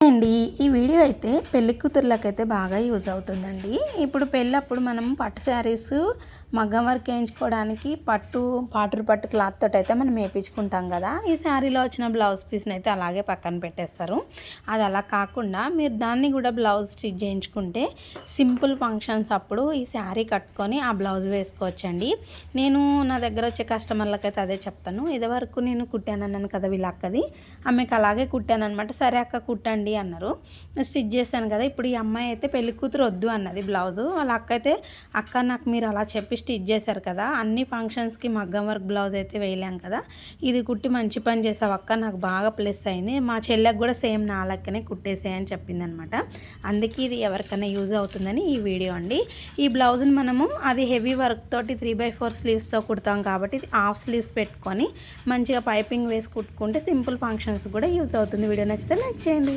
అండి ఈ వీడియో అయితే పెళ్ళి కూతుర్లకైతే బాగా యూజ్ అవుతుందండి. ఇప్పుడు పెళ్ళప్పుడు మనం పట్టు శారీస్ మగ్గం వర్క్ వేయించుకోవడానికి పట్టు పాటలు పట్టు క్లాత్ తోటి అయితే మనం వేయించుకుంటాం కదా. ఈ శారీలో వచ్చిన బ్లౌజ్ పీస్ని అయితే అలాగే పక్కన పెట్టేస్తారు. అది అలా కాకుండా మీరు దాన్ని కూడా బ్లౌజ్ స్టిచ్ చేయించుకుంటే సింపుల్ ఫంక్షన్స్ అప్పుడు ఈ శారీ కట్టుకొని ఆ బ్లౌజ్ వేసుకోవచ్చండి. నేను నా దగ్గర వచ్చే కస్టమర్లకైతే అదే చెప్తాను. ఇదివరకు నేను కుట్టాను అన్నాను కదా వీళ్ళక్కది ఆమెకు అలాగే కుట్టాను అనమాట సరే అక్క కుట్టండి అన్నారు. స్టిచ్ చేశాను కదా. ఇప్పుడు ఈ అమ్మాయి అయితే పెళ్ళి కూతురు వద్దు అన్నది బ్లౌజు. వాళ్ళ అక్క అయితే అక్క నాకు మీరు అలా చెప్పి స్టిచ్ చేశారు కదా అన్ని ఫంక్షన్స్కి మగ్గం వర్క్ బ్లౌజ్ అయితే వేయలేం కదా. ఇది కుట్టి మంచి పని చేసావు అక్క నాకు బాగా ప్లస్ అయింది. మా చెల్లెకి కూడా సేమ్ నా లెక్కనే కుట్టేసేయని చెప్పిందనమాట. అందుకే ఇది ఎవరికైనా యూజ్ అవుతుందని ఈ వీడియో అండి. ఈ బ్లౌజ్ని మనము అది హెవీ వర్క్ తోటి త్రీ బై ఫోర్ స్లీవ్స్తో కుడతాం కాబట్టి ఇది హాఫ్ స్లీవ్స్ పెట్టుకొని మంచిగా పైపింగ్ వేసి కుట్టుకుంటే సింపుల్ ఫంక్షన్స్ కూడా యూజ్ అవుతుంది. వీడియో నచ్చితే లైక్ చేయండి.